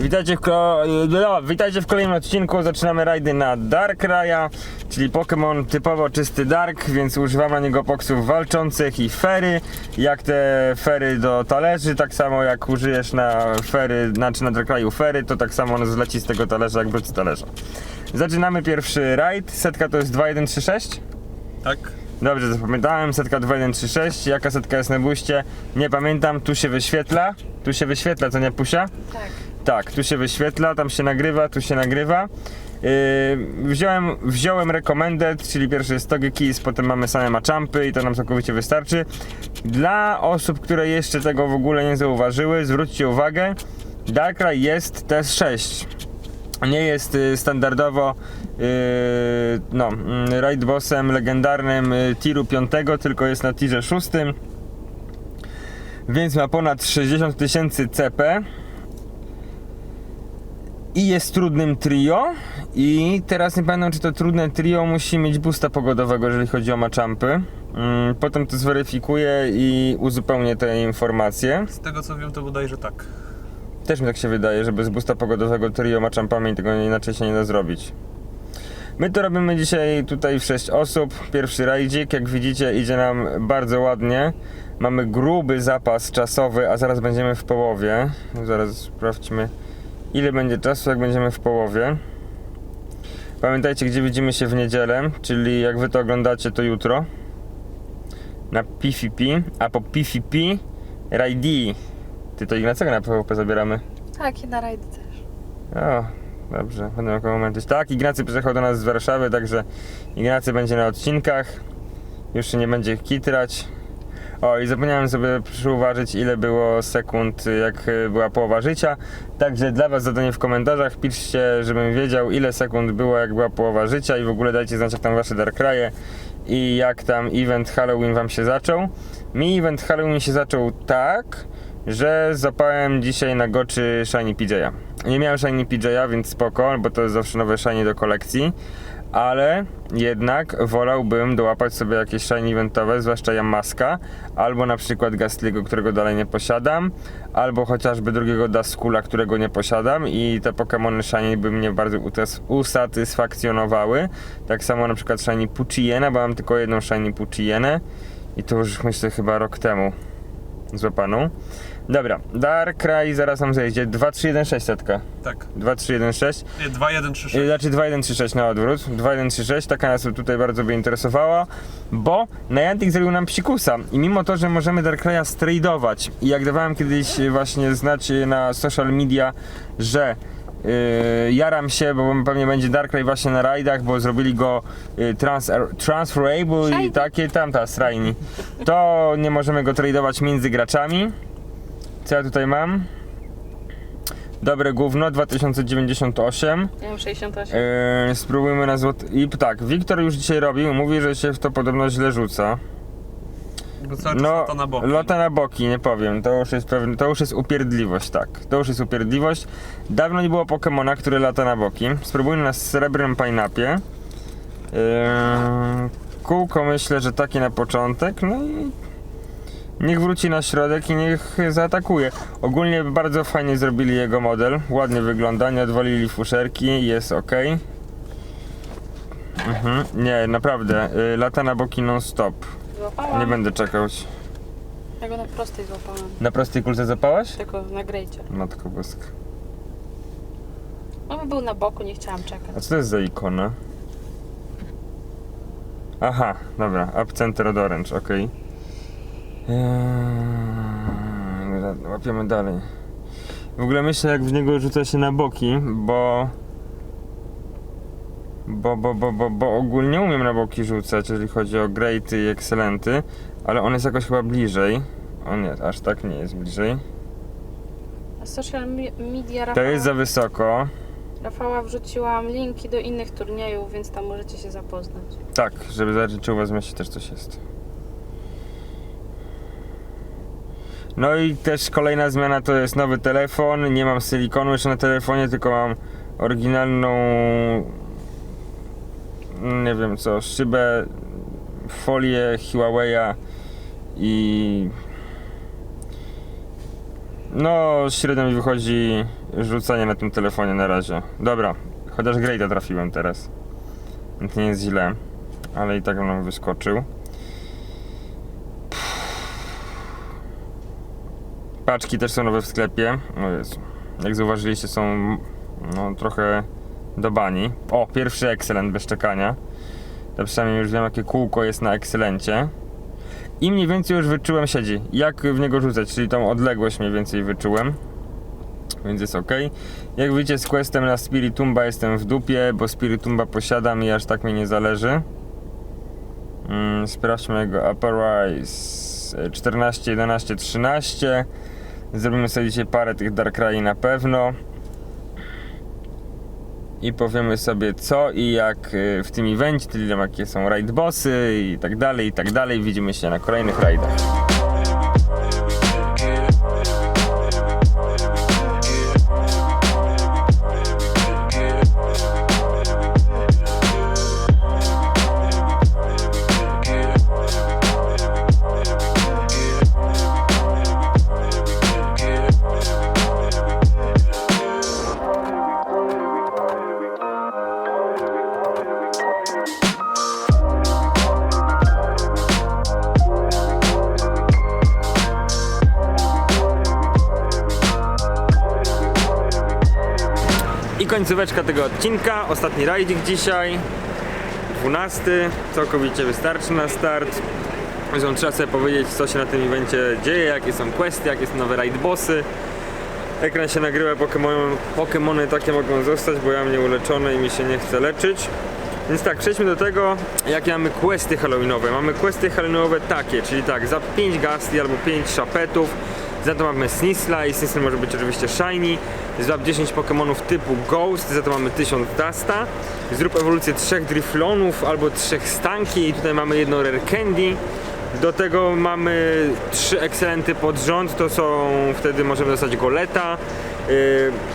Witajcie w, ko- no, witajcie w kolejnym odcinku. Zaczynamy rajdy na Darkraya, czyli Pokémon typowo czysty Dark, więc używam na niego poksów walczących i fery. Jak te fery do talerzy, tak samo jak użyjesz na fery, znaczy na Darkrayu fery, to tak samo on zleci z tego talerza, jak wróci z talerza. Zaczynamy pierwszy rajd. Setka to jest 2136. Tak? Dobrze, zapamiętałem, setka 2136. Jaka setka jest na buście? Nie pamiętam, tu się wyświetla. Tu się wyświetla, co nie pusia? Tak. Tak, tu się wyświetla, tam się nagrywa, tu się nagrywa. Yy, wziąłem, wziąłem recommended, czyli pierwszy jest Toge Keys, potem mamy same machampy i to nam całkowicie wystarczy. Dla osób, które jeszcze tego w ogóle nie zauważyły, zwróćcie uwagę, Darkrai jest TS6. Nie jest y, standardowo yy, no, mm, raid bossem legendarnym y, tiru 5, tylko jest na tirze 6. Więc ma ponad 60 tysięcy CP i jest trudnym trio. I teraz nie pamiętam, czy to trudne trio musi mieć boosta pogodowego, jeżeli chodzi o machampy. Mm, Potem to zweryfikuję i uzupełnię te informacje. Z tego co wiem, to bodajże tak. Też mi tak się wydaje, że bez boosta pogodowego trio machampami tego inaczej się nie da zrobić. My to robimy dzisiaj tutaj w 6 osób. Pierwszy rajdzik, jak widzicie, idzie nam bardzo ładnie. Mamy gruby zapas czasowy, a zaraz będziemy w połowie. Zaraz sprawdźmy, ile będzie czasu, jak będziemy w połowie. Pamiętajcie, gdzie widzimy się w niedzielę, czyli jak wy to oglądacie, to jutro. Na PvP, a po PvP Rajdi. Ty to Ignacego na PvP zabieramy. Tak, i na rajdy też. O, dobrze, będę miał komentarz. Tak, Ignacy przyjechał do nas z Warszawy, także Ignacy będzie na odcinkach. Już się nie będzie kitrać. O, i zapomniałem sobie przyuważyć, ile było sekund, jak y, była połowa życia. Także dla Was zadanie w komentarzach. Piszcie, żebym wiedział, ile sekund było, jak była połowa życia. I w ogóle dajcie znać, jak tam Wasze Darkraje i jak tam event Halloween Wam się zaczął. Mi event Halloween się zaczął tak, że zapałem dzisiaj na goczy Shiny PJ'a. Nie miałem Shiny PJ'a, więc spoko, bo to jest zawsze nowe Shiny do kolekcji. Ale jednak wolałbym dołapać sobie jakieś shiny eventowe, zwłaszcza Yamaska, albo na przykład Gastliego, którego dalej nie posiadam, albo chociażby drugiego Duskula, którego nie posiadam i te Pokémony shiny by mnie bardzo usatysfakcjonowały. Tak samo na przykład shiny Puchiena, bo mam tylko jedną shiny Puchienę i to już myślę chyba rok temu złapaną. Dobra, Darkrai zaraz nam zejdzie. 2316 setka. Tak. 2316. Nie, 2, 1, 3, Yy, 6. Znaczy 2136 na odwrót. 2136, taka nas tutaj bardzo by interesowała, bo Niantic zrobił nam psikusa i mimo to, że możemy Darkraya stradować i jak dawałem kiedyś yy, właśnie znać yy, na social media, że Yy, jaram się, bo pewnie będzie Darkrai właśnie na rajdach, bo zrobili go yy, trans, transferable i takie tamta strajni. To nie możemy go tradować między graczami. Co ja tutaj mam? Dobre gówno 2098. Ja mam 68. Eee, spróbujmy na złot... I tak, Wiktor już dzisiaj robił, mówi, że się w to podobno źle rzuca. Bo cały czas No, lata na boki. lata na boki, nie powiem, to już jest pewne, to już jest upierdliwość, tak. To już jest upierdliwość. Dawno nie było Pokemona, który lata na boki. Spróbujmy na srebrnym pineapie. Eee, kółko myślę, że takie na początek, no i niech wróci na środek i niech zaatakuje. Ogólnie bardzo fajnie zrobili jego model, ładnie wygląda, nie odwalili fuszerki, jest ok. Mhm. Nie, naprawdę, y, lata na boki non stop. Złapałam. Nie będę czekał. Ja go na prostej złapałam. Na prostej kulce zapałaś? Tylko na grejcie. Matko boska. On był na boku, nie chciałam A czekać. co to jest za ikona? Aha, dobra. Up Center od Orange, ok. Eee, łapiemy dalej. W ogóle myślę, jak w niego rzuca się na boki, bo... Bo, bo, bo, bo, bo ogólnie umiem na boki rzucać, jeżeli chodzi o greaty i excellenty, ale on jest jakoś chyba bliżej. O nie, aż tak nie jest bliżej. Social media To Rafała, jest za wysoko. Rafała wrzuciłam linki do innych turniejów, więc tam możecie się zapoznać. Tak, żeby zobaczyć, czy u was w mieście też coś jest. No i też kolejna zmiana to jest nowy telefon. Nie mam silikonu jeszcze na telefonie, tylko mam oryginalną nie wiem co, szybę, folię Huawei'a i no średnio mi wychodzi rzucanie na tym telefonie na razie. Dobra, chociaż Greata trafiłem teraz. Więc nie jest źle, ale i tak nam wyskoczył. Paczki też są nowe w sklepie. O Jezu. Jak zauważyliście są no, trochę do bani. O, pierwszy Excellent bez czekania. To przynajmniej już wiem jakie kółko jest na Excelencie. I mniej więcej już wyczułem siedzi. Jak w niego rzucać, czyli tą odległość mniej więcej wyczułem. Więc jest ok. Jak widzicie z questem na Spiritumba jestem w dupie, bo Spiritumba posiadam i aż tak mi nie zależy. Mm, sprawdźmy jego Upper Rise 14, 11, 13. Zrobimy sobie dzisiaj parę tych Dark Rai na pewno. I powiemy sobie co i jak y, w tym evencie, czyli jakie są raid bossy i tak dalej, i tak dalej. Widzimy się na kolejnych raidach. Końcóweczka tego odcinka, ostatni rajdzik dzisiaj, 12, całkowicie wystarczy na start. Zresztą trzeba sobie powiedzieć co się na tym evencie dzieje, jakie są questy, jakie są nowe raid bossy. Ekran się nagrywa, Pokemon, Pokemony takie mogą zostać, bo ja mnie uleczony i mi się nie chce leczyć. Więc tak, przejdźmy do tego, jakie mamy questy halloweenowe. Mamy questy halloweenowe takie, czyli tak, za 5 gastli albo 5 szapetów, za to mamy Snisla i Snisla może być oczywiście Shiny. Złap 10 Pokémonów typu Ghost, za to mamy 1000 Dusta. Zrób ewolucję 3 Driflonów albo 3 Stanki i tutaj mamy jedno Rare Candy. Do tego mamy 3 Excelenty pod rząd, to są, wtedy możemy dostać Goleta. Yy,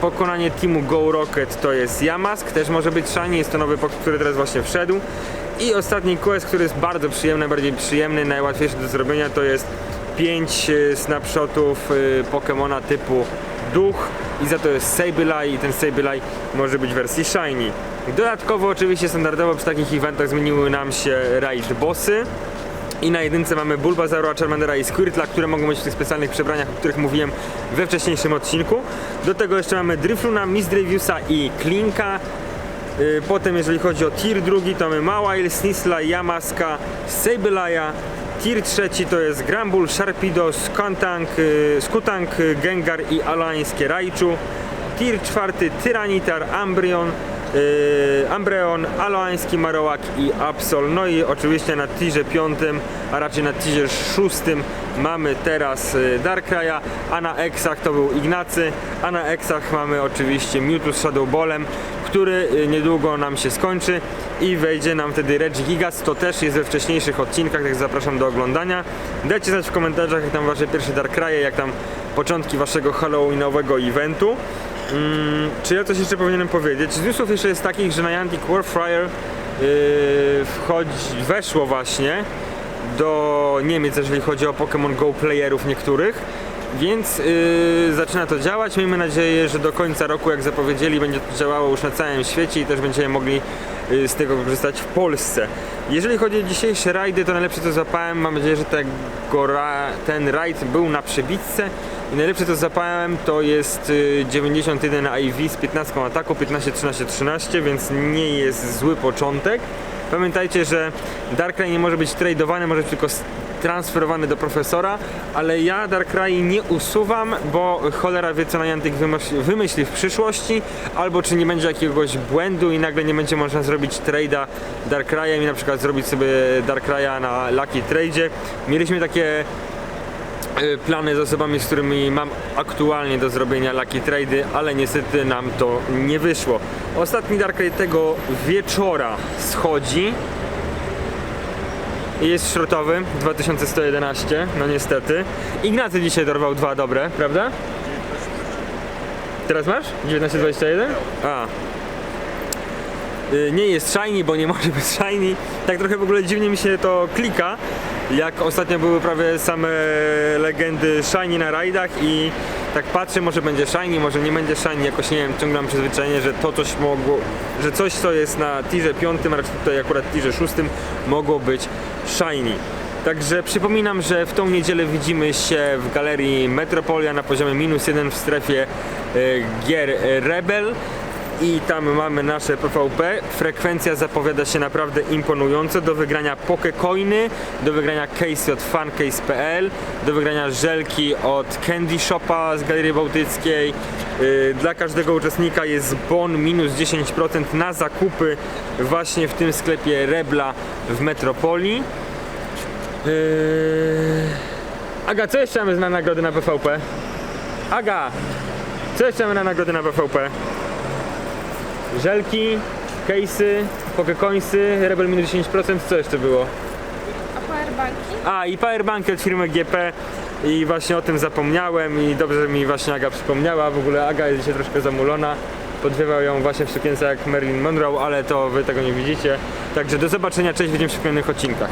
pokonanie teamu Go Rocket to jest Yamask, też może być Shiny, jest to nowy który teraz właśnie wszedł. I ostatni quest, który jest bardzo przyjemny, najbardziej przyjemny, najłatwiejszy do zrobienia to jest 5 snapshotów y, Pokemona typu Duch i za to jest Sableye i ten Sableye może być w wersji Shiny. Dodatkowo oczywiście standardowo przy takich eventach zmieniły nam się raid bossy. I na jedynce mamy Bulbasaura, Charmandera i Squirtla, które mogą być w tych specjalnych przebraniach, o których mówiłem we wcześniejszym odcinku. Do tego jeszcze mamy Drifluna, Misdreviusa i Klinka. Y, Potem jeżeli chodzi o tier drugi to mamy Mawile, Snisla, Yamaska, Sableya. Tier trzeci to jest Gramble, Sharpedo, Skuntank, y, Skutank, y, Gengar i alańskie Raichu. Tier czwarty Tyranitar, Ambryon, yy, Ambreon, Aloański Marowak i Absol. No i oczywiście na tierze piątym, a raczej na tierze szóstym mamy teraz yy, Darkraya, a na Exach to był Ignacy, a na Exach mamy oczywiście Mewtwo z Shadow Ballem, który yy, niedługo nam się skończy i wejdzie nam wtedy Reg Gigas, to też jest we wcześniejszych odcinkach, tak zapraszam do oglądania. Dajcie znać w komentarzach, jak tam wasze pierwsze Darkraye, jak tam początki waszego halloweenowego eventu. Mm, czy ja coś jeszcze powinienem powiedzieć? Z newsów jeszcze jest takich, że Niantic Warfire yy, wchodzi, weszło właśnie do Niemiec, jeżeli chodzi o Pokémon Go playerów niektórych. Więc yy, zaczyna to działać. Miejmy nadzieję, że do końca roku, jak zapowiedzieli, będzie to działało już na całym świecie i też będziemy mogli yy, z tego korzystać w Polsce. Jeżeli chodzi o dzisiejsze rajdy, to najlepsze co zapałem, mam nadzieję, że ten rajd był na przebitce i najlepsze co zapałem to jest y, 91 IV z 15 ataku, 15, 13, 13, więc nie jest zły początek. Pamiętajcie, że Darkrai nie może być tradowany, może być tylko transferowany do profesora, ale ja Darkrai nie usuwam, bo cholera wie co Niantic wymyśli, wymyśli w przyszłości, albo czy nie będzie jakiegoś błędu i nagle nie będzie można zrobić trade'a Darkrajem i na przykład zrobić sobie Darkraya na Lucky Trade. Mieliśmy takie y, plany z osobami, z którymi mam aktualnie do zrobienia Lucky Trady, ale niestety nam to nie wyszło. Ostatni Darkrai tego wieczora schodzi. Jest szrotowy, 2111, no niestety. Ignacy dzisiaj dorwał dwa dobre, prawda? Teraz masz? 1921? A. Y, Nie jest shiny, bo nie może być shiny. Tak trochę w ogóle dziwnie mi się to klika, jak ostatnio były prawie same legendy shiny na rajdach i tak patrzę, może będzie shiny, może nie będzie shiny, jakoś nie wiem, ciągle mam przyzwyczajenie, że to coś mogło, że coś co jest na tirze piątym, a raczej tutaj akurat tirze szóstym, mogło być shiny. Także przypominam, że w tą niedzielę widzimy się w galerii Metropolia na poziomie minus jeden w strefie e, gier Rebel i tam mamy nasze PvP. Frekwencja zapowiada się naprawdę imponująco. Do wygrania Pokecoiny, do wygrania case od funcase.pl, do wygrania żelki od Candy Shopa z Galerii Bałtyckiej. Yy, Dla każdego uczestnika jest bon minus 10% na zakupy właśnie w tym sklepie Rebla w Metropolii. Yy... Aga, co jeszcze mamy na nagrody na PvP? Aga, co jeszcze mamy na nagrody na PvP? Żelki, case'y, pokecoinsy, Rebel minus 10%, co jeszcze było? A powerbanki? A i powerbanki od firmy GP i właśnie o tym zapomniałem i dobrze, że mi właśnie Aga przypomniała. W ogóle Aga jest dzisiaj troszkę zamulona. Podwiewał ją właśnie w sukience jak Marilyn Monroe, ale to wy tego nie widzicie. Także do zobaczenia, cześć, widzimy się w kolejnych odcinkach.